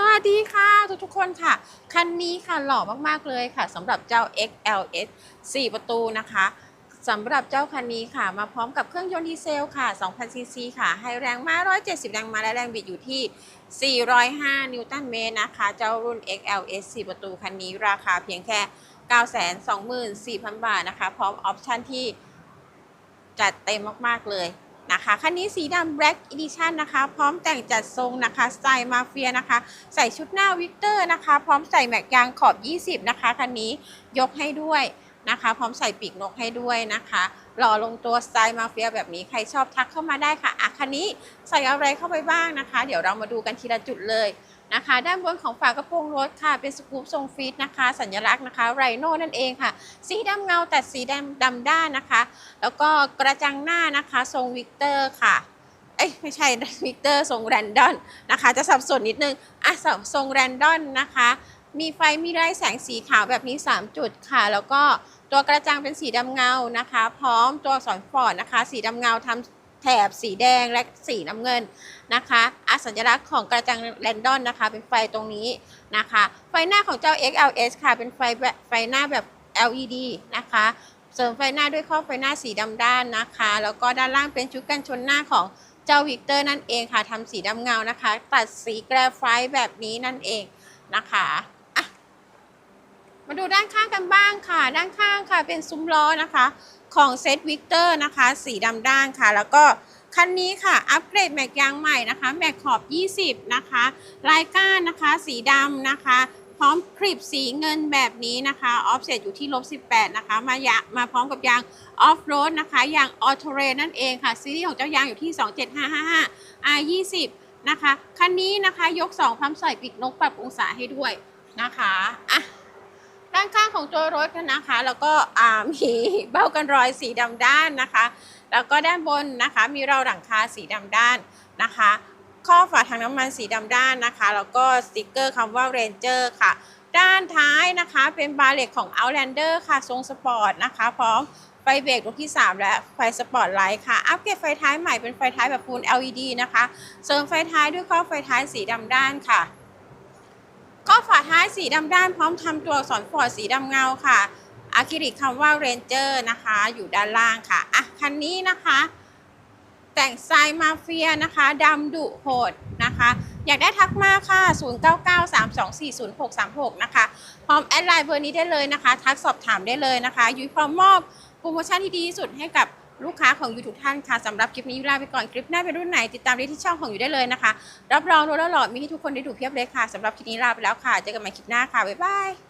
สวัสดีค่ะทุกทุกๆคนค่ะ คันนี้ค่ะหล่อมากๆเลยค่ะสำหรับเจ้า XLS 4 ประตูนะคะสำหรับเจ้าคันนี้ค่ะ มาพร้อมกับเครื่องยนต์ดีเซลค่ะ 2,000 ซีซีค่ะ ให้แรงม้า170 แรงม้าและแรงบิดอยู่ที่ 405 นิวตันเมตรนะคะ เจ้ารุ่น XLS 4 ประตูคันนี้ราคาเพียงแค่ 924,000 บาทนะคะ พร้อมออปชันที่จัดเต็มมากๆเลย นะคะคันนี้สีดำ Black Edition นะคะ พร้อมแต่งจัดทรงนะคะสไตล์มาเฟียนะคะ ใส่ชุดหน้าวิกเตอร์นะคะ พร้อมใส่แม็กยางขอบ 20 นะคะคันนี้ยกให้ด้วย นะคะ พร้อมใส่ปีกนกให้ด้วยนะคะหล่อลงตัวสไตล์มาเฟียแบบนี้ใครชอบทักเข้ามาได้ค่ะอะคันนี้ใส่อะไรเข้าไปบ้างนะคะ เดี๋ยวเรามาดูกันทีละจุดเลยนะคะ ด้านบนของฝากระโปรงรถค่ะ เป็นสกู๊ปทรงฟีดนะคะ สัญลักษณ์นะคะไรโน่นั่นเองค่ะ สีดำเงาแต่สีดำดำด้านนะคะ แล้วก็กระจังหน้านะคะ ทรงวิกเตอร์ค่ะเอ้ยไม่ใช่วิกเตอร์ทรงแรนดอนนะคะ จะสับสนนิดนึงอะทรงแรนดอนนะคะ มีไฟมีไร้แสงสีขาวแบบนี้ 3 จุดค่ะ แล้วก็ตัวกระจังเป็นสีดำเงานะคะ พร้อมตัวสอนฟอร์ดนะคะ สีดำเงาทำแถบสีแดงและสีน้ำเงินนะคะอะสัญลักษณ์ของกระจังแรนดอนนะคะ เป็นไฟตรงนี้นะคะ ไฟหน้าของเจ้า XLS ค่ะ เป็นไฟแบบไฟหน้าแบบ LED นะคะเสริมไฟหน้าด้วยข้อไฟหน้าสีดำด้านนะคะ แล้วก็ด้านล่างเป็นชุดกันชนหน้าของเจ้าวิกเตอร์นั่นเองค่ะทำสีดำเงานะคะ ตัดสีแกรไฟต์แบบนี้นั่นเองนะคะ มาดูด้านข้างกันบ้างค่ะ ด้านข้างค่ะเป็นซุ้มล้อนะคะ ของเซตวิกเตอร์นะคะ สีดำด้านค่ะ แล้วก็คันนี้ค่ะ อัปเกรดแม็กยางใหม่นะคะแม็กขอบ 20 นะคะลายก้านนะคะ สีดำนะคะ พร้อมคลิปสีเงินแบบนี้นะคะออฟเซตอยู่ที่ลบ18 นะคะ มายะมาพร้อมกับยางออฟโรดนะคะยางออโตเรนั่นเองค่ะซีรีส์ของเจ้ายางอยู่ที่ 27555 R 20นะคะคันนี้นะคะยก2พร้อมใส่ปีกนกปรับองศาให้ด้วยนะคะอะ ด้านข้างของตัวรถนะคะ แล้วก็มีเบ้ากันรอยสีดำด้านนะคะ แล้วก็ด้านบนนะคะมีเราหลังคาสีดำด้านนะคะ ข้อฝาถังน้ำมันสีดำด้านนะคะ แล้วก็สติกเกอร์คำว่า Ranger ค่ะ ด้านท้ายนะคะเป็นบาเล็กของ Outlander ค่ะทรงสปอร์ตนะคะ พร้อมไฟเบรกรุ่นที่ 3 และไฟสปอร์ตไลท์ค่ะ อัปเกรดไฟท้ายใหม่เป็นไฟท้ายแบบ Full LED นะคะ เสริมไฟท้ายด้วยข้อไฟท้ายสีดำด้านค่ะ ข้อฝาท้ายสีดำด้านพร้อมทำตัวอักษรฟอร์ดสีดำเงาค่ะอะคริลิกคำว่า Ranger นะคะ อยู่ด้านล่างค่ะอะคันนี้นะคะ แต่งสไตล์มาเฟียนะคะดำดุโหดนะคะ อยากได้ทักมาค่ะ 0993240636 นะคะ พร้อมแอดไลน์เบอร์นี้ได้เลยนะคะ ทักสอบถามได้เลยนะคะยุ้ยพร้อมมอบโปรโมชั่นที่ดีที่สุดให้กับ ลูกค้าของยูทุกท่านค่ะสำหรับคลิปนี้ยุลาไปก่อนคลิปหน้าเป็นรุ่นไหนติดตามได้ที่ช่องของยูได้เลยนะคะ รับรองรถหล่อดมีให้ทุกคนได้ดูเพียบเลยค่ะสำหรับคลิปนี้ลาไปแล้วค่ะเจอกันใหม่คลิปหน้าค่ะบ๊ายบาย